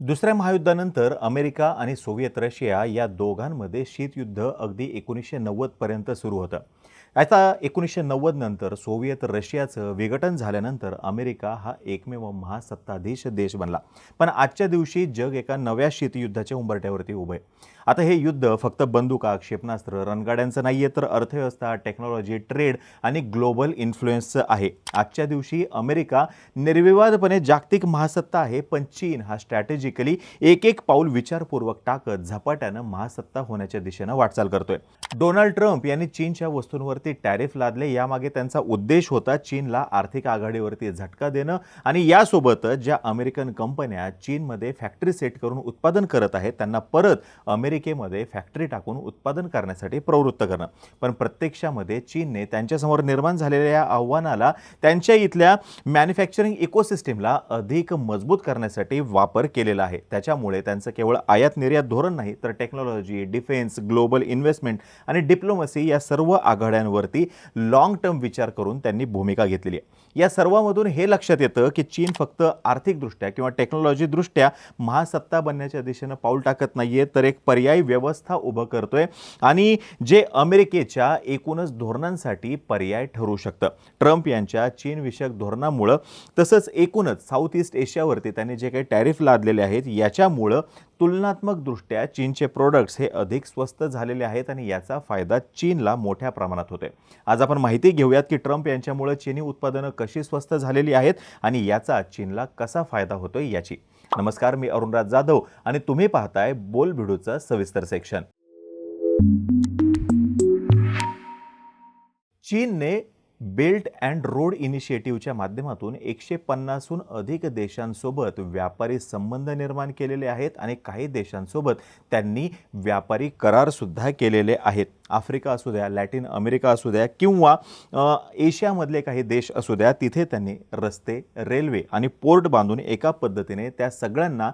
दुसऱ्या महायुद्धानंतर अमेरिका आणि सोव्हिएत रशिया या दोघांमध्ये शीतयुद्ध अगदी एकोणीसशे नव्वदपर्यंत सुरू होतं. आता एकोणीसशे नव्वद नंतर सोव्हिएत रशियाचं विघटन झाल्यानंतर अमेरिका हा एकमेव महासत्ताधीश देश बनला. पण आजच्या दिवशी जग एका नव्या शीतयुद्धाच्या उंबरट्यावरती उभं आहे. आता हे युद्ध फक्त बंदुका क्षेपणास्त्र रणगाड्यांचं नाही आहे तर अर्थव्यवस्था टेक्नॉलॉजी ट्रेड आणि ग्लोबल इन्फ्लुएन्सचं आहे. आजच्या दिवशी अमेरिका निर्विवादपणे जागतिक महासत्ता आहे पण चीन हा स्ट्रॅटेजिक स्ट्रॅटेजिकली एक एक पाऊल विचारपूर्वक टाकत झपाट्यानं महासत्ता होण्याच्या दिशेनं वाटचाल करतोय. डोनाल्ड ट्रम्प यांनी चीनच्या वस्तूंवरती टॅरिफ लादले. यामागे त्यांचा उद्देश होता चीनला आर्थिक आघाडीवरती झटका देणं आणि यासोबतच ज्या अमेरिकन कंपन्या चीनमध्ये फॅक्टरी सेट करून उत्पादन करत आहेत त्यांना परत अमेरिकेमध्ये फॅक्टरी टाकून उत्पादन करण्यासाठी प्रवृत्त करणं. पण प्रत्यक्षामध्ये चीनने त्यांच्यासमोर निर्माण झालेल्या या आव्हानाला त्यांच्या इथल्या मॅन्युफॅक्चरिंग इकोसिस्टीमला अधिक मजबूत करण्यासाठी वापर केलेला आहे. त्याच्यामुळे त्यांचं केवळ आयात निर्यात धोरण नाही तर टेक्नॉलॉजी डिफेन्स ग्लोबल इन्व्हेस्टमेंट आणि डिप्लोमसी या सर्व आघाड्यांवरती लॉंग टर्म विचार करून त्यांनी भूमिका घेतलेली आहे. या सर्वामधून हे लक्षात येतं की चीन फक्त आर्थिकदृष्ट्या किंवा टेक्नॉलॉजीदृष्ट्या महासत्ता बनण्याच्या दिशेनं पाऊल टाकत नाही आहे तर एक पर्यायी व्यवस्था उभं करतोय आणि जे अमेरिकेच्या एकूणच धोरणांसाठी पर्याय ठरू शकतं. ट्रम्प यांच्या चीनविषयक धोरणामुळं तसंच एकूणच साऊथ ईस्ट एशियावरती त्यांनी जे काही टॅरिफ लादलेले आहेत याच्यामुळं तुलनात्मकदृष्ट्या चीनचे प्रोडक्ट्स हे अधिक स्वस्त झालेले आहेत आणि याचा फायदा चीनला मोठ्या प्रमाणात होतोय. आज आपण माहिती घेऊयात की ट्रम्प यांच्यामुळे चीनी उत्पादनं कशी स्वस्त झालेली आहेत आणि याचा चीनला कसा फायदा होतोय याची. नमस्कार मी अरुणराज जाधव आणि तुम्ही पाहताय बोल भिडूचं सविस्तर सेक्शन. चीनने बेल्ट अँड रोड इनिशिएटिव्हच्या माध्यमातून एकशे पन्नासहून अधिक देशांसोबत व्यापारी संबंध निर्माण केलेले आहेत आणि काही देशांसोबत त्यांनी व्यापारी करारसुद्धा केलेले आहेत. आफ्रिका असू द्या लॅटिन अमेरिका असू द्या किंवा एशियामधले काही देश असू द्या तिथे त्यांनी रस्ते रेल्वे आणि पोर्ट बांधून एका पद्धतीने त्या सगळ्यांना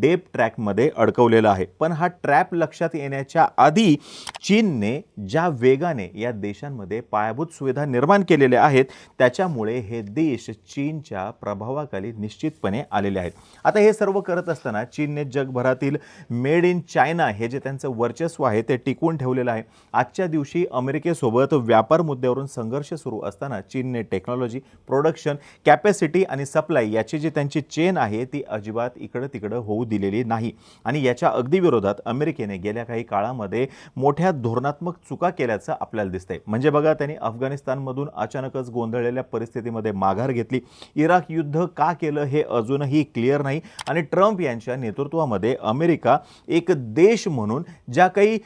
डेप ट्रॅकमध्ये अडकवलेलं आहे. पण हा ट्रॅप लक्षात येण्याच्या आधी चीनने ज्या वेगाने या देशांमध्ये पायाभूत सुविधा निर्माण केलेल्या आहेत त्याच्यामुळे हे देश चीनच्या प्रभावाखाली निश्चितपणे आलेले आहेत. आता हे सर्व करत असताना चीनने जगभरातील मेड इन चायना हे जे त्यांचं वर्चस्व आहे ते टिकवून ठेवलेलं आहे. आजच्या दिवशी अमेरिकेसोबत व्यापार मुद्द्यावरून संघर्ष सुरू असताना चीनने टेक्नॉलॉजी प्रोडक्शन कॅपॅसिटी आणि सप्लाय याची जी त्यांची चेन आहे ती अजिबात इकडं तिकडं होऊ दिलेली नाही. आणि याच्या अगदी विरोधात अमेरिकेने गेल्या काही काळामध्ये मोठ्या धोरणात्मक चुका केल्याचं आपल्याला दिसतंय. म्हणजे बघा त्यांनी अफगाणिस्तानमधून अचानकच गोंधळलेल्या परिस्थितीमध्ये माघार घेतली. इराक युद्ध का केलं हे अजूनही क्लिअर नाही. आणि ट्रम्प यांच्या नेतृत्वामध्ये अमेरिका एक देश म्हणून ज्या काही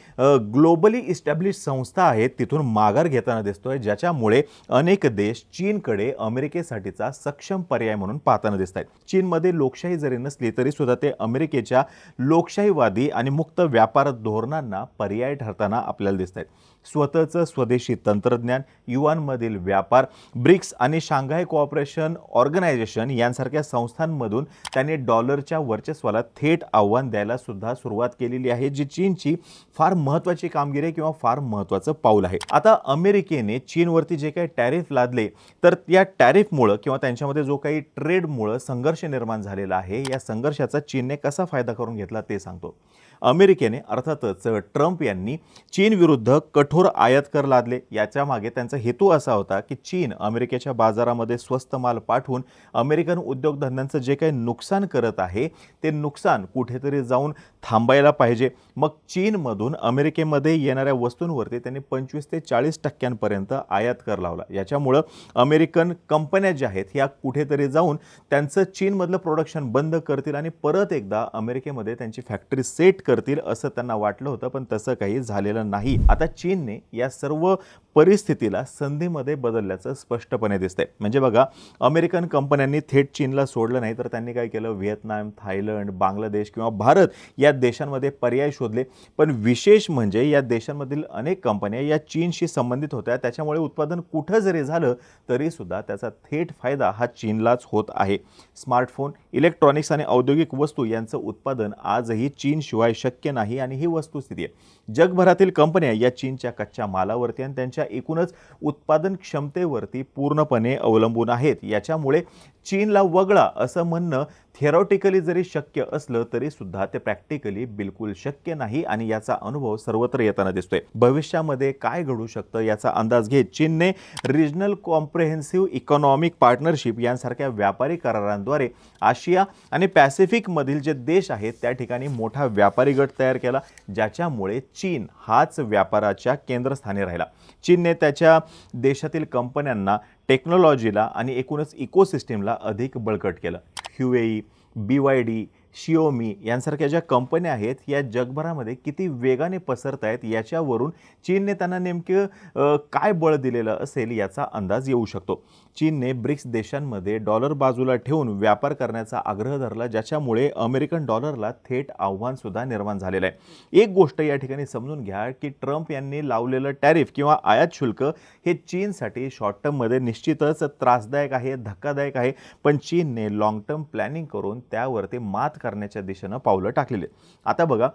ग्लोबली इस्टॅब्लिश संस्था आहेत तिथून माघार घेताना दिसतोय ज्याच्यामुळे अनेक देश चीनकडे अमेरिकेसाठीचा सक्षम पर्याय म्हणून पाहताना दिसत आहेत चीनमध्ये लोकशाही जरी नसली तरी सुद्धा ते अमेरिकेच्या लोकशाहीवादी आणि मुक्त व्यापार धोरणांना पर्याय ठरताना आपल्याला दिसत आहेत स्वतःचं स्वदेशी तंत्रज्ञान युवांमधील व्यापार ब्रिक्स आणि शांघाय कोऑपरेशन ऑर्गनायझेशन यांसारख्या संस्थांमधून त्यांनी डॉलरच्या वर्चस्वाला थेट आव्हान द्यायला सुद्धा सुरुवात केलेली आहे जी चीनची फार महत्त्वाची कामगिरी किंवा फार महत्त्वाचं पाऊल आहे. आता अमेरिकेने चीनवरती जे काही टॅरिफ लादले तर या टॅरिफमुळं किंवा त्यांच्यामध्ये जो काही ट्रेडमुळं संघर्ष निर्माण झालेला आहे या संघर्षाचा चीनने कसा फायदा करून घेतला ते सांगतो. अमेरिकेने अर्थातच ट्रम्प यांनी चीनविरुद्ध कठोर आयात कर लादले. याच्या मागे त्यांचा हेतू असा होता की चीन अमेरिकेच्या बाजारामध्ये स्वस्त माल पाठवून अमेरिकन उद्योगधंद्यांचं जे काही नुकसान करत आहे ते नुकसान कुठेतरी जाऊन थांबायला पाहिजे. मग चीनमधून अमेरिकेमध्ये येणाऱ्या वस्तूंवरती त्यांनी पंचवीस ते चाळीस टक्क्यांपर्यंत आयात कर लावला. याच्यामुळं अमेरिकन कंपन्या ज्या आहेत ह्या कुठेतरी जाऊन त्यांचं चीनमधलं प्रोडक्शन बंद करतील आणि परत एकदा अमेरिकेमध्ये त्यांची फॅक्टरी सेट करतील असं त्यांना वाटलं होतं पण तसं काही झालेलं नाही. आता चीनने या सर्व परिस्थितीला संधीमध्ये बदलल्याचं स्पष्टपणे दिसतंय. म्हणजे बघा अमेरिकन कंपन्यांनी थेट चीनला सोडलं नाही तर त्यांनी काय केलं? व्हिएतनाम थायलंड बांगलादेश किंवा भारत या देशांमध्ये पर्याय शोधले. पण विशेष म्हणजे या देशांमधील अनेक कंपन्या या चीनशी संबंधित होत्या. त्याच्यामुळे उत्पादन कुठं जरी झालं तरी सुद्धा त्याचा थेट फायदा हा चीनलाच होत आहे. स्मार्टफोन इलेक्ट्रॉनिक्स आणि औद्योगिक वस्तू यांचं उत्पादन आजही चीनशिवाय शक्य नाही आणि ही वस्तुस्थिती आहे. जगभरातील कंपन्या या चीनच्या कच्च्या मालावरती आणि त्यांच्या एकूणच उत्पादन क्षमतेवरती पूर्णपणे अवलंबून आहेत. याच्यामुळे चीनला वगळा असं म्हणणं थेरॉटिकली जरी शक्य असलं तरी सुद्धा ते प्रॅक्टिकली बिलकुल शक्य नाही आणि याचा अनुभव सर्वत्र येताना दिसतोय. भविष्यामध्ये काय घडू शकतं याचा अंदाज घेत चीनने रिजनल कॉम्प्रेहेन्सिव्ह इकॉनॉमिक पार्टनरशिप यांसारख्या व्यापारी करारांद्वारे आशिया आणि पॅसिफिकमधील जे देश आहेत त्या ठिकाणी मोठा व्यापारी गट तयार केला ज्याच्यामुळे चीन हाच व्यापाराच्या केंद्रस्थानी राहिला. चीनने त्याच्या देशातील कंपन्यांना टेक्नॉलॉजीला आणि एकूणच इकोसिस्टीमला अधिक बळकट केलं. ह्युएई बी वाय डी शिओमी यांसारख्या ज्या कंपन्या आहेत या जगभरामध्ये किती वेगाने पसरत आहेत याच्यावरून चीनने त्यांना नेमकं काय बळ दिलेलं असेल याचा अंदाज येऊ शकतो. चीनने ब्रिक्स देशांमध्ये डॉलर बाजूला ठेवून व्यापार करण्याचा आग्रह धरला ज्याच्यामुळे अमेरिकन डॉलरला थेट आव्हानसुद्धा निर्माण झालेलं आहे. एक गोष्ट या ठिकाणी समजून घ्या की ट्रम्प यांनी लावलेलं टॅरिफ किंवा आयात शुल्क हे चीनसाठी शॉर्ट टर्ममध्ये निश्चितच त्रासदायक आहे धक्कादायक आहे. पण चीनने लाँग टर्म प्लॅनिंग करून त्यावरती मात करण्याच्या दिशेनं पावलं टाकलेले आता बघा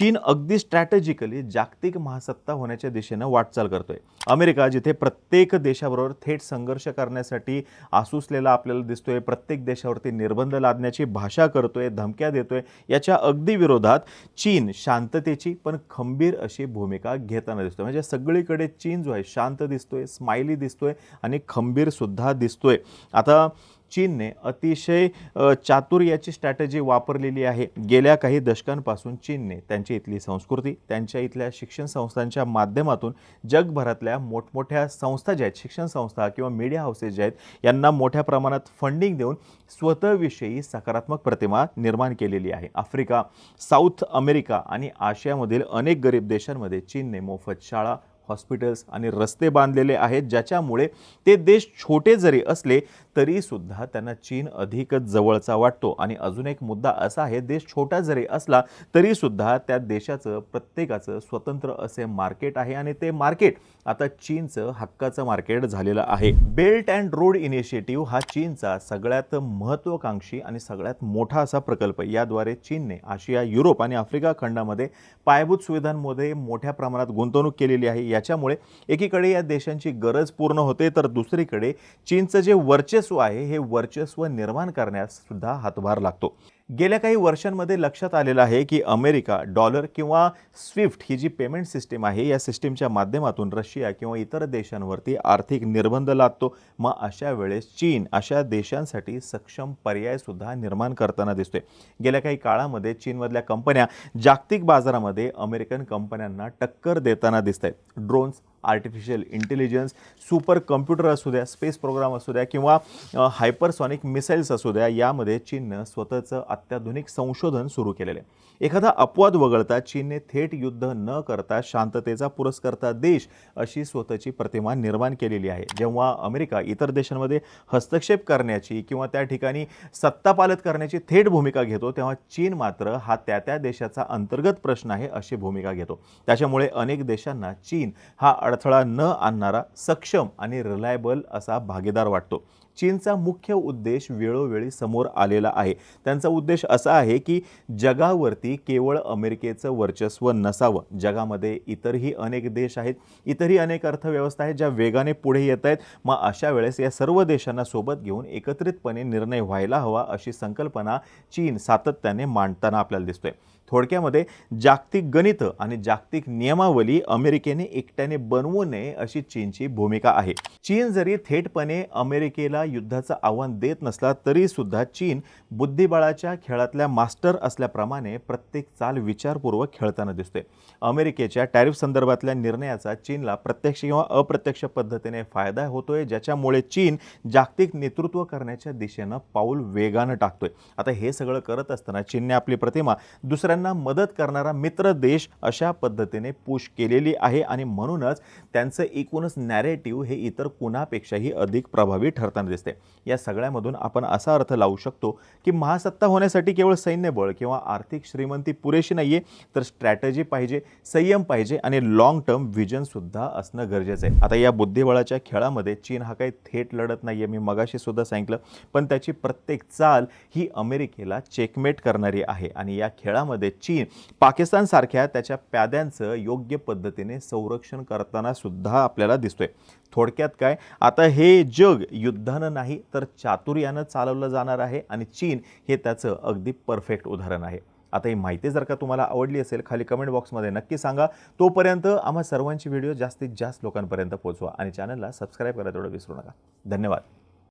चीन अगदी स्ट्रॅटेजिकली जागतिक महासत्ता होण्याच्या दिशेनं वाटचाल करतोय. अमेरिका जिथे प्रत्येक देशाबरोबर थेट संघर्ष करण्यासाठी आसूसलेला आपल्याला दिसतोय प्रत्येक देशावरती निर्बंध लादण्याची भाषा करतोय धमक्या देतोय याच्या अगदी विरोधात चीन शांततेची पण खंबीर अशी भूमिका घेताना दिसतोय. म्हणजे सगळीकडे चीन जो आहे शांत दिसतोय स्माइली दिसतोय आणि खंबीरसुद्धा दिसतोय. आता चीनने अतिशय चातुर्याची स्ट्रॅटजी वापरलेली आहे. गेल्या काही दशकांपासून चीनने त्यांची इथली संस्कृती त्यांच्या इथल्या शिक्षण संस्थांच्या माध्यमातून जगभरातल्या मोठमोठ्या संस्था ज्या आहेत शिक्षण संस्था किंवा मीडिया हाऊसेस ज्या आहेत यांना मोठ्या प्रमाणात फंडिंग देऊन स्वतःविषयी सकारात्मक प्रतिमा निर्माण केलेली आहे. आफ्रिका साऊथ अमेरिका आणि आशियामधील अनेक गरीब देशांमध्ये चीनने मोफत शाळा हॉस्पिटल्स आणि रस्ते बांधलेले आहेत ज्याच्यामुळे ते देश छोटे जरी असले तरीसुद्धा त्यांना चीन अधिकच जवळचा वाटतो. आणि अजून एक मुद्दा असा आहे देश छोटा जरी असला तरीसुद्धा त्या देशाचं प्रत्येकाचं स्वतंत्र असे मार्केट आहे. आणि ते मार्केट आता चीनचं हक्काचं मार्केट झालेलं आहे. बेल्ट अँड रोड इनिशिएटिव्ह हा चीनचा सगळ्यात महत्त्वाकांक्षी आणि सगळ्यात मोठा असा प्रकल्प याद्वारे चीनने आशिया युरोप आणि आफ्रिका खंडामध्ये पायाभूत सुविधांमध्ये मोठ्या प्रमाणात गुंतवणूक केलेली आहे. याच्यामुळे एकीकडे या देशांची गरज पूर्ण होते तर दुसरीकडे चीनचं जे वर्चस्व आहे हे वर्चस्व निर्माण करण्यास सुद्धा हातभार लागतो. गेल्या काही वर्षांमध्ये लक्षात आलेलं आहे की अमेरिका डॉलर किंवा स्विफ्ट ही जी पेमेंट सिस्टीम आहे या सिस्टीमच्या माध्यमातून रशिया किंवा इतर देशांवरती आर्थिक निर्बंध लादतो. मग अशा वेळेस चीन अशा देशांसाठी सक्षम पर्यायसुद्धा निर्माण करताना दिसतोय. गेल्या काही काळामध्ये चीनमधल्या कंपन्या जागतिक बाजारामध्ये अमेरिकन कंपन्यांना टक्कर देताना दिसत आहेत drones artificial intelligence super computer असू द्या स्पेस प्रोग्राम असू द्या किंवा हायपरसॉनिक मिसाईल्स असू द्या यामध्ये चीननं स्वतःचं अत्याधुनिक संशोधन सुरू केलेलं आहे. एखादा अपवाद वगळता चीनने थेट युद्ध न करता शांततेचा पुरस्कर्ता देश अशी स्वतःची प्रतिमा निर्माण केलेली आहे. जेव्हा अमेरिका इतर देशांमध्ये हस्तक्षेप करण्याची किंवा त्या ठिकाणी सत्तापालत करण्याची थेट भूमिका घेतो तेव्हा चीन मात्र हा त्या त्या देशाचा अंतर्गत प्रश्न आहे अशी भूमिका घेतो. त्याच्यामुळे अनेक देशांना चीन हा अडथळा न आणणारा सक्षम आणि रिलायबल असा भागीदार वाटतो. चीनचा मुख्य उद्देश वेळोवेळी समोर आलेला आहे. त्यांचा उद्देश असा आहे की जगावरती केवळ अमेरिकेचं वर्चस्व नसावं. जगामध्ये इतरही अनेक देश आहेत इतरही अनेक अर्थव्यवस्था आहेत ज्या वेगाने पुढे येत आहेत. मग अशा वेळेस या सर्व देशांना सोबत घेऊन एकत्रितपणे निर्णय व्हायला हवा अशी संकल्पना चीन सातत्याने मांडताना आपल्याला दिसतोय. थोडक्यामध्ये जागतिक गणित आणि जागतिक नियमावली अमेरिकेने एकट्याने बनवू नये अशी चीनची भूमिका आहे. चीन जरी थेटपणे अमेरिकेला युद्धाचं आव्हान देत नसला तरी सुद्धा चीन बुद्धिबळाच्या खेळातल्या मास्टर असल्याप्रमाणे प्रत्येक चाल विचारपूर्वक खेळताना दिसतोय. अमेरिकेच्या टॅरिफ संदर्भातल्या निर्णयाचा चीनला प्रत्यक्ष किंवा अप्रत्यक्ष पद्धतीने फायदा होतोय ज्याच्यामुळे चीन जागतिक नेतृत्व करण्याच्या दिशेनं पाऊल वेगानं टाकतोय. आता हे सगळं करत असताना चीनने आपली प्रतिमा दुसऱ्यांना मदत करणारा मित्र देश अशा पद्धतीने पुश केलेली आहे आणि म्हणूनच त्यांचं एकूणच नॅरेटिव्ह हे इतर कुणापेक्षाही अधिक प्रभावी ठरताना दिसते. या सगळ्यामधून आपण असा अर्थ लावू शकतो की महासत्ता होण्यासाठी केवळ सैन्यबळ किंवा आर्थिक श्रीमंती पुरेशी नाहीये तर स्ट्रॅटजी पाहिजे संयम पाहिजे आणि लॉंग टर्म व्हिजन सुद्धा असणं गरजेचं आहे. आता या बुद्धिबळाच्या खेळामध्ये चीन हा काही थेट लढत नाहीये मी मगाशी सुद्धा सांगितलं पण त्याची प्रत्येक चाल ही अमेरिकेला चेकमेट करणारी आहे आणि या खेळामध्ये चीन पाकिस्तानसारख्या त्याच्या प्याद्यांचं योग्य पद्धतीने संरक्षण करताना सुद्धा आपल्याला दिसतोय. थोडक्यात काय? आता हे जग युद्धानं वेगानं नाही तर चातुर्यानं चालवलं जाणार आहे आणि चीन हे त्याचं अगदी परफेक्ट उदाहरण आहे. आता ही माहिती जर का तुम्हाला आवडली असेल खाली कमेंट बॉक्समध्ये नक्की सांगा. तोपर्यंत आम्हा सर्वांची व्हिडिओ जास्तीत जास्त लोकांपर्यंत पोहोचवा आणि चॅनलला सबस्क्राईब करायला तेवढं विसरू नका. धन्यवाद.